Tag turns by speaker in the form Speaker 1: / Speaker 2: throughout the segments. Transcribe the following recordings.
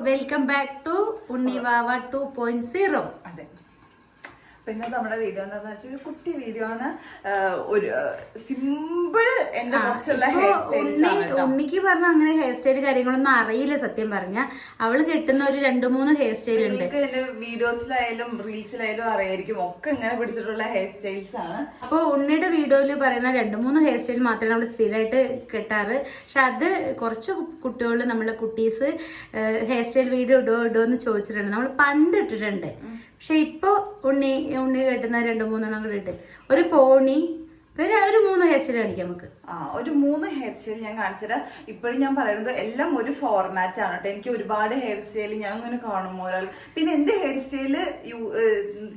Speaker 1: Welcome back to Unnivava two point zero
Speaker 2: അതെ. പിന്നെ നമ്മുടെ വീഡിയോ എന്താന്ന് വെച്ചാൽ ഒരു കുട്ടി വീഡിയോ ആണ്. ഒരു സിമ്പിൾ എന്റെ കുറച്ചുള്ള ഹെയർ സ്റ്റൈൽസ് ആണ്
Speaker 1: ഉണ്ണിക്ക് പറഞ്ഞ അങ്ങനെ ഹെയർ സ്റ്റൈൽ കാര്യങ്ങളൊന്നും അറിയില്ല സത്യം പറഞ്ഞ. അവൾ കെട്ടുന്ന ഒരു രണ്ടു മൂന്ന് ഹെയർ സ്റ്റൈൽ ഉണ്ട്.
Speaker 2: വീഡിയോസിലായാലും റീൽസിലായാലും അറിയായിരിക്കും. ഒക്കെ ഇങ്ങനെ പിടിച്ചിട്ടുള്ള ഹെയർ സ്റ്റൈൽസ് ആണ്.
Speaker 1: അപ്പോൾ ഉണ്ണിയുടെ വീഡിയോയിൽ പറയുന്ന രണ്ട് മൂന്ന് ഹെയർ സ്റ്റൈൽ മാത്രമേ നമ്മൾ സ്ഥിരമായിട്ട് കെട്ടാറ്. പക്ഷെ അത് കുറച്ച് കുട്ടികൾ നമ്മളെ കുട്ടീസ് ഹെയർ സ്റ്റൈൽ വീഡിയോ ഇടോ ഇടോ എന്ന് ചോദിച്ചിട്ടുണ്ട്. നമ്മൾ പണ്ട് ഇട്ടിട്ടുണ്ട്. പക്ഷെ ഇപ്പോൾ ഉണ്ണി ഉണ്ണി കെട്ടുന്ന രണ്ട് മൂന്നെണ്ണം കൂടെ ഇട്ട്. ഒരു പോണി പിന്നെ ഒരു മൂന്ന് ഹെയർ സ്റ്റൈൽ കാണിക്കാം നമുക്ക്.
Speaker 2: ആ ഒരു മൂന്ന് ഹെയർ സ്റ്റൈൽ ഞാൻ കാണിച്ചത് ഇപ്പോഴും ഞാൻ പറയുന്നത് എല്ലാം ഒരു ഫോർമാറ്റ് ആണ് കേട്ടോ. എനിക്ക് ഒരുപാട് ഹെയർ സ്റ്റൈൽ ഞാൻ ഇങ്ങനെ കാണും ഒരാൾ പിന്നെ എന്റെ ഹെയർ സ്റ്റൈൽ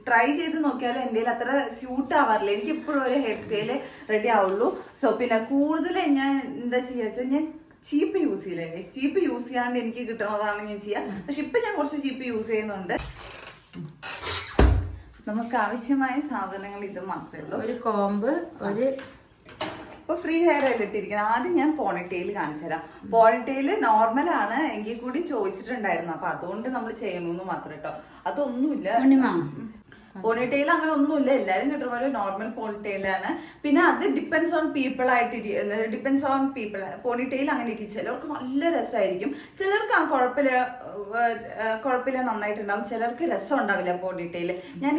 Speaker 2: ട്രൈ ചെയ്ത് നോക്കിയാലും എന്റെ അത്ര സ്യൂട്ട് ആവാറില്ല. എനിക്ക് ഇപ്പോഴും ഒരു ഹെയർ സ്റ്റൈൽ റെഡി ആവുള്ളൂ. സോ പിന്നെ കൂടുതൽ ഞാൻ എന്താ വെച്ചാൽ ഞാൻ ചീപ്പ് യൂസ് ചെയ്യില്ലേ ചീപ്പ് യൂസ് ചെയ്യാണ്ട് എനിക്ക് കിട്ടുന്നതാണ് ഞാൻ ചെയ്യുക പക്ഷെ ഇപ്പൊ ഞാൻ കുറച്ച് ചീപ്പ് യൂസ് ചെയ്യുന്നുണ്ട്. നമുക്ക് ആവശ്യമായ സാധനങ്ങൾ ഇത് മാത്രമേ ഉള്ളൂ.
Speaker 1: ഒരു കോമ്പ് ഒരു
Speaker 2: ഇപ്പൊ ഫ്രീ ഹെയർ അല്ല ഇട്ടിരിക്കുന്നത് ആദ്യം ഞാൻ പോണിറ്റെയിൽ കാണിച്ചു തരാം. പോണിറ്റെയിൽ നോർമൽ ആണ്. എങ്കിൽ കൂടി ചോദിച്ചിട്ടുണ്ടായിരുന്നു. അപ്പൊ അതുകൊണ്ട് നമ്മൾ ചെയ്യണമെന്ന് മാത്രം കേട്ടോ അതൊന്നുമില്ല. പോണിറ്റെയിൽ അങ്ങനെ ഒന്നുമില്ല. എല്ലാരും കിട്ടുന്ന പോലെ നോർമൽ പോണിറ്റെയിലാണ് പിന്നെ അത് ഡിപ്പെൻസ് ഓൺ പീപ്പിൾ ആയിട്ട് ഡിപ്പെൻസ് ഓൺ പീപ്പിൾ പോണിറ്റെയിൽ അങ്ങനെ ഇരിക്കും. ചിലർക്ക് നല്ല രസമായിരിക്കും ചിലർക്ക് ആ കുഴപ്പമില്ല കുഴപ്പമില്ല നന്നായിട്ടുണ്ടാവും. ചിലർക്ക് രസം ഉണ്ടാവില്ല പോണിറ്റെയിൽ ഞാൻ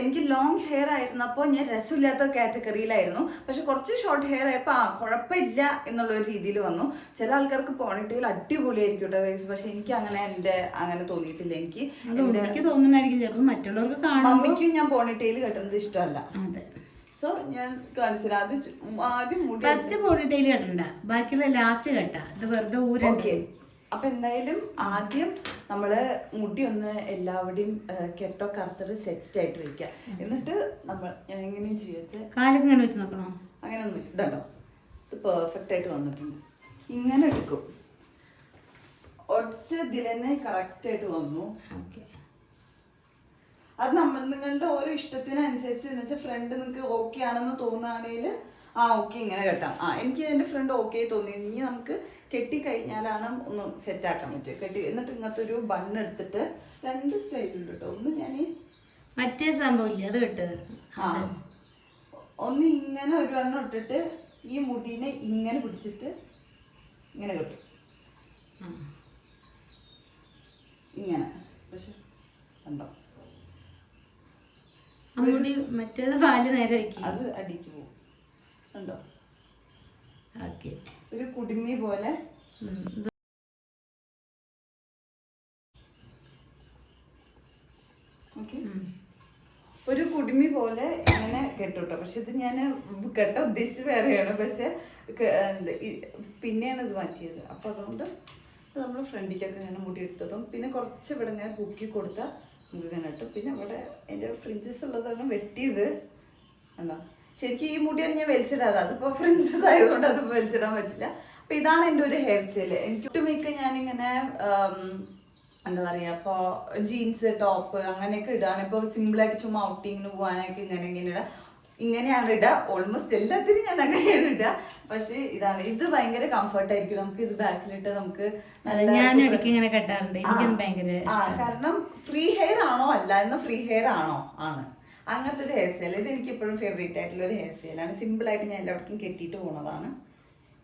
Speaker 2: എനിക്ക് ലോങ് ഹെയർ ആയിരുന്നപ്പോൾ ഞാൻ രസമില്ലാത്ത കാറ്റഗറിയിലായിരുന്നു പക്ഷെ കുറച്ച് ഷോർട്ട് ഹെയർ ആയപ്പോൾ ആ കുഴപ്പമില്ല എന്നുള്ള ഒരു രീതിയിൽ വന്നു. ചില ആൾക്കാർക്ക് പോണിറ്റെയിൽ അടിപൊളിയായിരിക്കും കേട്ടോ. പക്ഷെ എനിക്ക് അങ്ങനെ എന്റെ അങ്ങനെ തോന്നിയിട്ടില്ല എനിക്ക്.
Speaker 1: എനിക്ക് തോന്നുന്നതായിരിക്കും. ചിലപ്പോൾ മറ്റുള്ളവർക്ക് കാണുമ്പോൾ
Speaker 2: മമ്മിക്കും ഞാൻ പോണിറ്റെയിൽ കെട്ടുന്നത് ഇഷ്ടമല്ല.
Speaker 1: അതെ.
Speaker 2: സോ ഞാൻ കാണിച്ചില്ല അത് ആദ്യം മുടി
Speaker 1: ഫസ്റ്റ് പോണിറ്റെയിൽ കെട്ടണ്ട ബാക്കിയുള്ള ലാസ്റ്റ് കെട്ടാ? ഇത് വെറുതെ
Speaker 2: ഊരൊക്കെ അപ്പൊ എന്തായാലും ആദ്യം നമ്മൾ മുടി ഒന്ന് എല്ലാവരുടെയും കെട്ടോ കറുത്തത് സെറ്റ് ആയിട്ട് വെക്കുക എന്നിട്ട് നമ്മൾ ഞാൻ എങ്ങനെയും ചെയ്യാച്ച
Speaker 1: കാലൊക്കെ ഇങ്ങനെ വെച്ച് നോക്കണോ?
Speaker 2: അങ്ങനെ ഒന്ന് ഇതുണ്ടോ? ഇത് പെർഫെക്റ്റ് ആയിട്ട് വന്നിട്ടുണ്ട്. ഇങ്ങനെ എടുക്കും. ഒറ്റ ഇതിൽ തന്നെ കറക്റ്റ് ആയിട്ട് വന്നു.
Speaker 1: ഓക്കെ
Speaker 2: അത് നമ്മൾ നിങ്ങളുടെ ഓരോ ഇഷ്ടത്തിനനുസരിച്ച് എന്ന് വെച്ചാൽ ഫ്രണ്ട് നിങ്ങൾക്ക് ഓക്കെ ആണെന്ന് തോന്നുകയാണെങ്കിൽ ആ ഓക്കെ ഇങ്ങനെ കെട്ടാം. ആ എനിക്ക് എന്റെ ഫ്രണ്ട് ഓക്കെ തോന്നി. ഇനി നമുക്ക് കെട്ടിക്കഴിഞ്ഞാലാണ് ഒന്ന് സെറ്റ് ആക്കാൻ പറ്റുക. കെട്ടി എന്നിട്ട് ഇങ്ങനത്തെ ഒരു ബണ്ണ് എടുത്തിട്ട് രണ്ട് സ്റ്റൈലുണ്ട് കേട്ടോ. ഒന്ന് ഞാൻ
Speaker 1: മറ്റേ സംഭവം ഇല്ല? അത് കെട്ട്.
Speaker 2: ആ. ഒന്ന് ഇങ്ങനെ ഒരു എണ്ണം ഇട്ടിട്ട് ഈ മുടീനെ ഇങ്ങനെ പിടിച്ചിട്ട് ഇങ്ങനെ കെട്ടും. ഇങ്ങനെ. പക്ഷെ കണ്ടോ?
Speaker 1: മുടി മറ്റേത് പാൽ നേരെ വെക്കും.
Speaker 2: അത് അടിക്ക് പോകും കണ്ടോ?
Speaker 1: ഓക്കെ.
Speaker 2: ഒരു കുടുങ്ങി പോലെ. ഒരു കുടുമി പോലെ ഇങ്ങനെ കെട്ടൂട്ടോ. പക്ഷെ ഇത് ഞാൻ കെട്ട ഉദ്ദേശിച്ച് വേറെയാണ്. പക്ഷെ പിന്നെയാണ് ഇത് മാറ്റിയത്. അപ്പൊ അതുകൊണ്ട് നമ്മൾ ഫ്രണ്ടിക്കൊക്കെ ഇങ്ങനെ മുടി എടുത്തോട്ടും പിന്നെ കുറച്ച് ഇവിടെ ഇങ്ങനെ പൊക്കി കൊടുത്താൽ നമുക്ക് നട്ടു പിന്നെ അവിടെ എന്റെ ഫ്രിഞ്ചസ് ഉള്ളതാണ് വെട്ടിയത് കണ്ടോ? ശരിക്കും ഈ മുടിയാണ് ഞാൻ വലിച്ചിടാറ് അതിപ്പോൾ ഫ്രിഞ്ചസ് ആയതുകൊണ്ട് അത് വലിച്ചിടാൻ പറ്റില്ല. അപ്പം ഇതാണ് എന്റെ ഒരു ഹെയർ സ്റ്റൈൽ എനിക്ക് ഒട്ടുമിക്ക ഞാനിങ്ങനെ എന്താ പറയുക ഇപ്പോൾ ജീൻസ് ടോപ്പ് അങ്ങനെയൊക്കെ ഇടുകയാണ് ഇപ്പോൾ സിമ്പിളായിട്ട് ചുമ്മാ ഔട്ടിങ്ങിന് പോകാനൊക്കെ ഇങ്ങനെ ഇങ്ങനെ ഇടാം ഇങ്ങനെയാണ് ഇടുക. ഓൾമോസ്റ്റ് എല്ലാത്തിനും ഞാൻ അങ്ങനെയാണ് ഇടുക. പക്ഷെ ഇതാണ് ഇത് ഭയങ്കര കംഫർട്ട് ആയിരിക്കും. നമുക്ക് ഇത് ബാക്കിലിട്ട് നമുക്ക്
Speaker 1: ഇങ്ങനെ കെട്ടാറുണ്ട്.
Speaker 2: ആ കാരണം ഫ്രീ ഹെയർ ആണോ? അല്ല എന്ന ഫ്രീ ഹെയർ ആണോ? ആണ്. അങ്ങനത്തെ ഒരു ഹെയർ സ്റ്റൈൽ ഇത് എനിക്ക് എപ്പോഴും ഫേവറേറ്റ് ആയിട്ടുള്ള ഒരു ഹെയർ സ്റ്റൈലാണ് സിമ്പിൾ ആയിട്ട് ഞാൻ എല്ലാവർക്കും കെട്ടിയിട്ട് പോണതാണ്.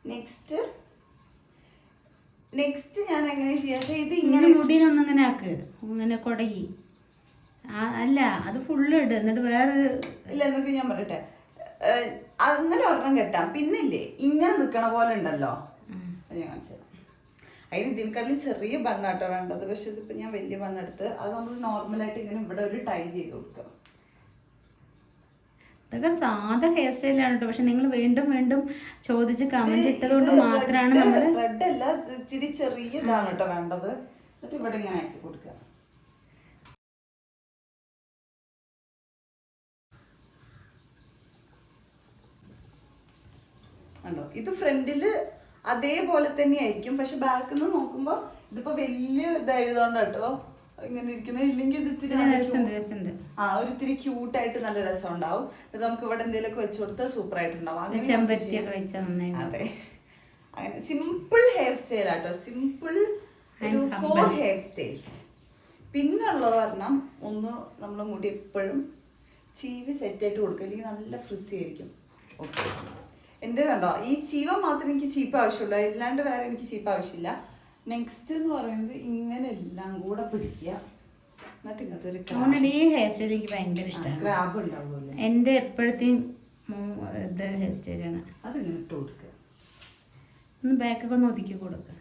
Speaker 2: നെക്സ്റ്റ് നെക്സ്റ്റ് ഞാൻ എങ്ങനെ ചെയ്യാ ഇത്
Speaker 1: ഇങ്ങനെ മുടിയിലൊന്നും അങ്ങനെ ആക്ക്. ഇങ്ങനെ കൊടകി. അല്ല അത് ഫുള്ള് ഇട് എന്നിട്ട് വേറൊരു
Speaker 2: ഇല്ല എന്നൊക്കെ ഞാൻ പറയട്ടെ. അങ്ങനെ ഒരെണ്ണം കെട്ടാം. പിന്നില്ലേ ഇങ്ങനെ നിൽക്കണ പോലെ ഉണ്ടല്ലോ. ഞാൻ അതിന് ഇതിനെക്കാട്ടിലും ചെറിയ ബണ്ണാട്ടോ വേണ്ടത്. പക്ഷെ ഇതിപ്പോ ഞാൻ വലിയ ബണ്ണെടുത്ത് അത് നമ്മൾ നോർമലായിട്ട് ഇങ്ങനെ ഇവിടെ ഒരു ടൈ ചെയ്ത് കൊടുക്കാം
Speaker 1: ഇതൊക്കെ സാധാ ഹെയർ സ്റ്റൈലാണ് കേട്ടോ പക്ഷെ നിങ്ങൾ വീണ്ടും വീണ്ടും ചോദിച്ച് കമന്റ് ഇട്ടത് കൊണ്ട് മാത്രമാണ് നമ്മൾ
Speaker 2: റെഡ് അല്ല ഇച്ചിരി ചെറിയ ഇതാണ് കേട്ടോ വേണ്ടത്. എന്നിട്ട് ഇവിടെ ഇങ്ങനെ ആക്കി കൊടുക്കുക. കണ്ടോ? ഇത് ഫ്രണ്ടിൽ അതേപോലെ തന്നെ ആയിരിക്കും പക്ഷെ ബാക്കിൽ നിന്ന് നോക്കുമ്പോ ഇതിപ്പോ വലിയ ഇതായതുകൊണ്ട് കേട്ടോ ഇങ്ങനെ ഇരിക്കുന്ന ഇല്ലെങ്കിൽ ഇത് ഇത്തിരി ആ ഒരു ഇത്തിരി ക്യൂട്ടായിട്ട് നല്ല രസം ഉണ്ടാവും ഇത് നമുക്ക് ഇവിടെ എന്തെങ്കിലുമൊക്കെ വെച്ചു കൊടുത്താൽ സൂപ്പർ ആയിട്ടുണ്ടാവും അതെ. അങ്ങനെ സിമ്പിൾ ഹെയർ സ്റ്റൈൽ ആട്ടോ. സിമ്പിൾ ഒരു ഫോർ ഹെയർ സ്റ്റൈൽസ് പിന്നുള്ളത് പറഞ്ഞാൽ ഒന്ന് നമ്മൾ മുടി എപ്പോഴും ചീവി സെറ്റായിട്ട് കൊടുക്കുക അല്ലെങ്കിൽ നല്ല ഫ്രിസി ആയിരിക്കും. ഓക്കെ എന്റെ കണ്ടോ? ഈ ചീവ മാത്രം എനിക്ക് ചീപ്പ് ആവശ്യമുള്ളൂ. അല്ലാണ്ട് വേറെ എനിക്ക് ചീപ്പ് ആവശ്യമില്ല. നെക്സ്റ്റ് എന്ന് പറയുന്നത് ഇങ്ങനെ എല്ലാം കൂടെ പിടിക്കുക. എന്നിട്ട് ഇങ്ങനത്തെ ഒരു
Speaker 1: അതുകൊണ്ട് ഈ ഹെയർ സ്റ്റൈൽ എനിക്ക് ഭയങ്കര ഇഷ്ടമാണ്
Speaker 2: ക്രാബ് ഉണ്ടാവുമല്ലോ.
Speaker 1: എന്റെ എപ്പോഴത്തെയും ഇത് ഹെയർ സ്റ്റൈലാണ്
Speaker 2: അതിങ്ങനെ ഇട്ട് കൊടുക്കുക.
Speaker 1: ഒന്ന് ബാക്കൊക്കെ ഒന്ന് ഒതുക്കി കൊടുക്കുക.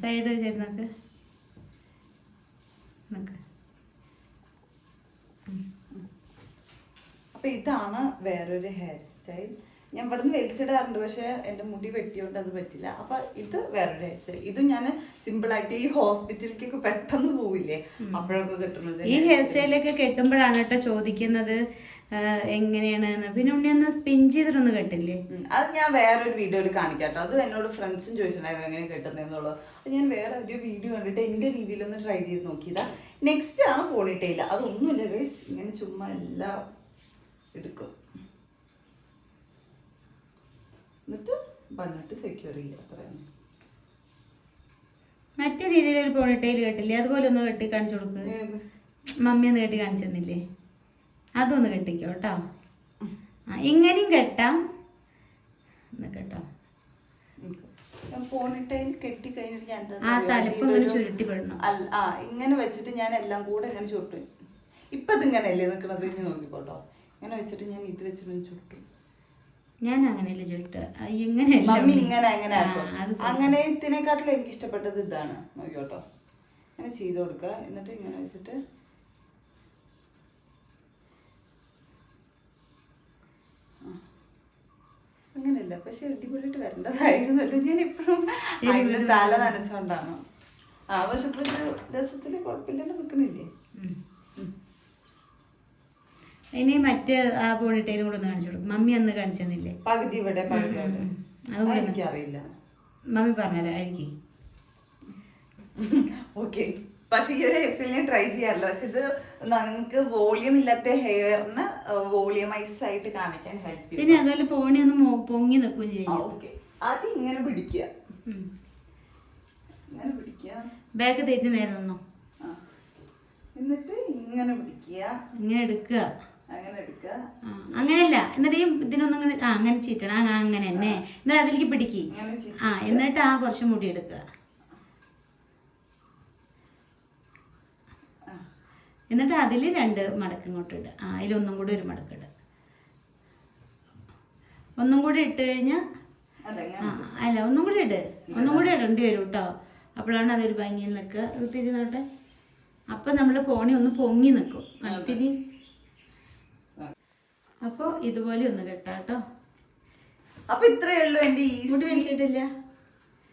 Speaker 1: സൈഡ് ചേരുന്നൊക്കെ നിക്ക്.
Speaker 2: അപ്പൊ ഇതാണ് വേറൊരു ഹെയർ സ്റ്റൈൽ ഞാൻ ഇവിടുന്ന് വലിച്ചിടാറുണ്ട് പക്ഷേ എന്റെ മുടി വെട്ടിയോണ്ട് അത് പറ്റില്ല. അപ്പം ഇത് വേറൊരു ഹെയർ സ്റ്റൈൽ ഇതും ഞാൻ സിമ്പിളായിട്ട് ഈ ഹോസ്പിറ്റലിലേക്കൊക്കെ പെട്ടെന്ന് പോവില്ലേ? അപ്പോഴൊക്കെ കിട്ടുന്നത്
Speaker 1: ഈ ഹെയർ സ്റ്റൈലൊക്കെ കെട്ടുമ്പോഴാണ് കേട്ടോ ചോദിക്കുന്നത് എങ്ങനെയാണ്. പിന്നെ ഉണ്ണി ഒന്ന് സ്പിൻ ചെയ്തിട്ടൊന്നും കെട്ടില്ലേ?
Speaker 2: അത് ഞാൻ വേറൊരു വീഡിയോയിൽ കാണിക്കാം കേട്ടോ. അത് എന്നോട് ഫ്രണ്ട്സും ചോദിച്ചിട്ടുണ്ടായിരുന്നു എങ്ങനെ കിട്ടുന്നതെന്നുള്ളത് അത് ഞാൻ വേറെ ഒരു വീഡിയോ കണ്ടിട്ട് എന്റെ രീതിയിലൊന്ന് ട്രൈ ചെയ്ത് നോക്കിയതാ. നെക്സ്റ്റ് ആണ് പോണിട്ടയില്ല അതൊന്നുമില്ല ഗൈസ് ഇങ്ങനെ ചുമ്മാ എല്ലാം എടുക്കും. എന്നിട്ട് ബണ്ണിട്ട് സെക്യൂർ ചെയ്യുക അത്രയാണ്
Speaker 1: മറ്റേ രീതിയിൽ ഒരു പോണിട്ടയിൽ കെട്ടില്ലേ? അതുപോലെ ഒന്ന് കെട്ടി കാണിച്ചു കൊടുക്ക്.
Speaker 2: ഏത്?
Speaker 1: മമ്മി ഒന്ന് കെട്ടി കാണിച്ചു തന്നില്ലേ അതൊന്ന് കെട്ടിക്കോ കേട്ടോ ആ ഇങ്ങനെയും കെട്ടാം. ഒന്ന് കേട്ടോ.
Speaker 2: പോണിട്ടയിൽ കെട്ടി കഴിഞ്ഞിട്ട് ഞാൻ എന്താ
Speaker 1: ആ തലപ്പ് ഇങ്ങനെ ചുരുട്ടി.
Speaker 2: ആ ഇങ്ങനെ വെച്ചിട്ട് ഞാൻ എല്ലാം കൂടെ ഇങ്ങനെ ചുട്ടും ഇപ്പൊ ഇതിങ്ങനെയല്ലേ നിൽക്കുന്നത് ഇനി നോക്കിക്കോട്ടോ. ഇങ്ങനെ വെച്ചിട്ട് ഞാൻ ഇത് വെച്ചിട്ട് ചുട്ടും.
Speaker 1: ഞാൻ അങ്ങനെയല്ല ചോദിക്കട്ടെ എങ്ങനെയല്ല
Speaker 2: മമ്മി ഇങ്ങനെ അങ്ങനെ. അങ്ങനെ ഇതിനെക്കാട്ടിലും എനിക്ക് ഇഷ്ടപ്പെട്ടത് ഇതാണ്. നോക്കിയോട്ടോ. അങ്ങനെ ചെയ്ത് കൊടുക്കുക. എന്നിട്ട് ഇങ്ങനെ വെച്ചിട്ട്. അങ്ങനെയല്ല. പക്ഷെ അടിപൊളിയായിട്ട് വരേണ്ടതായിരുന്നല്ലോ. ഞാൻ ഇപ്പോഴും തല
Speaker 1: വിട്.
Speaker 2: നനച്ചോണ്ടാണ്. ആ പക്ഷെ ഇപ്പൊ ഒരു രസത്തിൽ കുഴപ്പമില്ലാണ്ട് നിക്കണില്ലേ?
Speaker 1: ഉം. ഇനി മറ്റേ ആ പോണിട്ടയിലും കൂടെ ഒന്ന് കാണിച്ചു കൊടുക്കും. മമ്മി അന്ന് കാണിച്ചു തന്നില്ലേ?
Speaker 2: പകുതി ഇവിടെ പകുതി അവിടെ.
Speaker 1: അതും കൂടെ ഒന്ന്.
Speaker 2: എനിക്കറിയില്ല.
Speaker 1: മമ്മി പറഞ്ഞുതരാം അഴുകി.
Speaker 2: ഓക്കെ. പക്ഷെ ഈ ഒരു എക്സൽ ഞാൻ ട്രൈ ചെയ്യാറില്ല. പക്ഷെ ഇത് നിങ്ങൾക്ക് വോളിയം ഇല്ലാത്ത ഹെയറിന് വോളിയമൈസ് ആയിട്ട് കാണിക്കാൻ ഹെൽപ്പ്
Speaker 1: പിന്നെ അതുപോലെ പോണി ഒന്ന് മോ- പൊങ്ങി നിൽക്കുകയും ചെയ്യും.
Speaker 2: ഓക്കെ. ആദ്യം ഇങ്ങനെ പിടിക്കുക. ഇങ്ങനെ പിടിക്കുക.
Speaker 1: ബാക്ക് തേറ്റ് നേരെ നിന്നോ?
Speaker 2: ആ. എന്നിട്ട് ഇങ്ങനെ പിടിക്കുക.
Speaker 1: ഇങ്ങനെ എടുക്കുക. അങ്ങനെയല്ല. എന്നിട്ട് ഈ ഇതിനൊന്നും അങ്ങനെ ആ അങ്ങനെ ചീറ്റണം. ആ, അങ്ങനെ തന്നെ. എന്നിട്ട് അതിലേക്ക് പിടിക്ക്. ആ എന്നിട്ട് ആ കുറച്ച് മുടി എടുക്കുക. എന്നിട്ട് അതിൽ രണ്ട് മടക്ക് ഇങ്ങോട്ട് ഇടുക. ആ അതിലൊന്നും കൂടി ഒരു മടക്ക് ഇടുക. ഒന്നും കൂടി ഇട്ട് കഴിഞ്ഞാൽ
Speaker 2: അല്ല
Speaker 1: ആ അല്ല ഒന്നും കൂടി ഇട്. ഒന്നും കൂടി ഇടേണ്ടി വരും കേട്ടോ അപ്പോഴാണ് അതൊരു ഭംഗിയിൽ നിൽക്കുക. ഇത് നോട്ടെ അപ്പം നമ്മൾ പോണി ഒന്ന് പൊങ്ങി നിൽക്കും. കഴുത്തിന് അപ്പോൾ ഇതുപോലെ ഒന്ന് കെട്ടാം കേട്ടോ.
Speaker 2: അപ്പൊ ഇത്രയേ ഉള്ളൂ എന്റെ
Speaker 1: മുടി
Speaker 2: ഈസി
Speaker 1: വലിച്ചിട്ടില്ല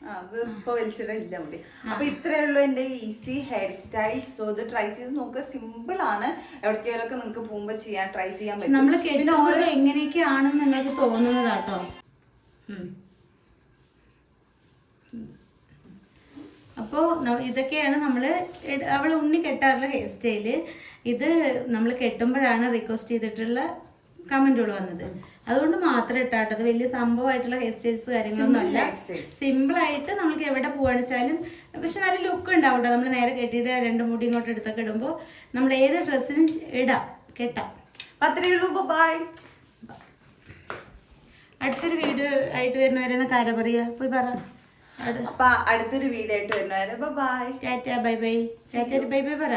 Speaker 2: അത് ഇപ്പൊ വലിച്ചിടില്ല മുടി. അപ്പൊ ഇത്രയേ ഉള്ളൂ എന്റെ ഈസി ഹെയർ സ്റ്റൈൽ സോ ഇത് ട്രൈ ചെയ്ത് നോക്കുക. സിമ്പിൾ ആണ്. എവിടേക്കെങ്കിലൊക്കെ നിങ്ങൾക്ക് പോകുമ്പോ ചെയ്യാൻ ട്രൈ ചെയ്യാൻ പറ്റും.
Speaker 1: നമ്മൾ
Speaker 2: പിന്നെ ഓരോ
Speaker 1: എങ്ങനെയൊക്കെയാണെന്ന് നിങ്ങൾക്ക് തോന്നുന്നതാട്ടോ. അപ്പോൾ ഇതൊക്കെയാണ് നമ്മൾ അവൾ ഉണ്ണി കെട്ടാറുള്ള ഹെയർ സ്റ്റൈൽ ഇത് നമ്മൾ കെട്ടുമ്പോഴാണ് റിക്വസ്റ്റ് ചെയ്തിട്ടുള്ള കമന്റുകൾ വന്നത്. അതുകൊണ്ട് മാത്രം ഇട്ടാട്ടത് വലിയ സംഭവമായിട്ടുള്ള ഹെയർ സ്റ്റൈൽസ് കാര്യങ്ങളൊന്നും അല്ല. സിമ്പിൾ ആയിട്ട് നമുക്ക് എവിടെ പോവാണെച്ചാലും പക്ഷെ നല്ല ലുക്ക് ഉണ്ടാവും കേട്ടോ നമ്മൾ നേരെ കെട്ടിയിട്ട് രണ്ട് മുടി ഇങ്ങോട്ട് എടുത്തൊക്കെ ഇടുമ്പോൾ നമ്മൾ ഏത് ഡ്രസ്സിനും ഇടാം. കെട്ടാം.
Speaker 2: ഉള്ളൂ. ബൈ
Speaker 1: അടുത്തൊരു വീഡിയോ ആയിട്ട് വരുന്നവരെന്ന് കാര പറയാ പോയി പറ.
Speaker 2: അപ്പൊ അടുത്തൊരു വീഡിയോ ആയിട്ട് വരുന്നവരെ. Bye
Speaker 1: tata bye bye tata bye bye പറ.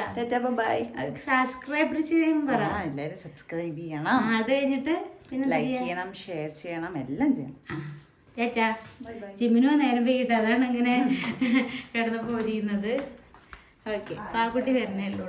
Speaker 2: ബൈ
Speaker 1: സബ്സ്ക്രൈബ് ചെയ്യും പറ.
Speaker 2: എല്ലാരും സബ്സ്ക്രൈബ് ചെയ്യണം.
Speaker 1: അത് കഴിഞ്ഞിട്ട് പിന്നെ
Speaker 2: ലൈക്ക് ചെയ്യണം ഷെയർ ചെയ്യണം എല്ലാം ചെയ്യണം.
Speaker 1: ടാറ്റ ജിമിനോ നേരം വൈകിട്ട് അതാണ് ഇങ്ങനെ കിടന്നപ്പോ ഒരിയുന്നത് ഓക്കെ പാക്കുട്ടി വരുന്നേ ഉള്ളൂ.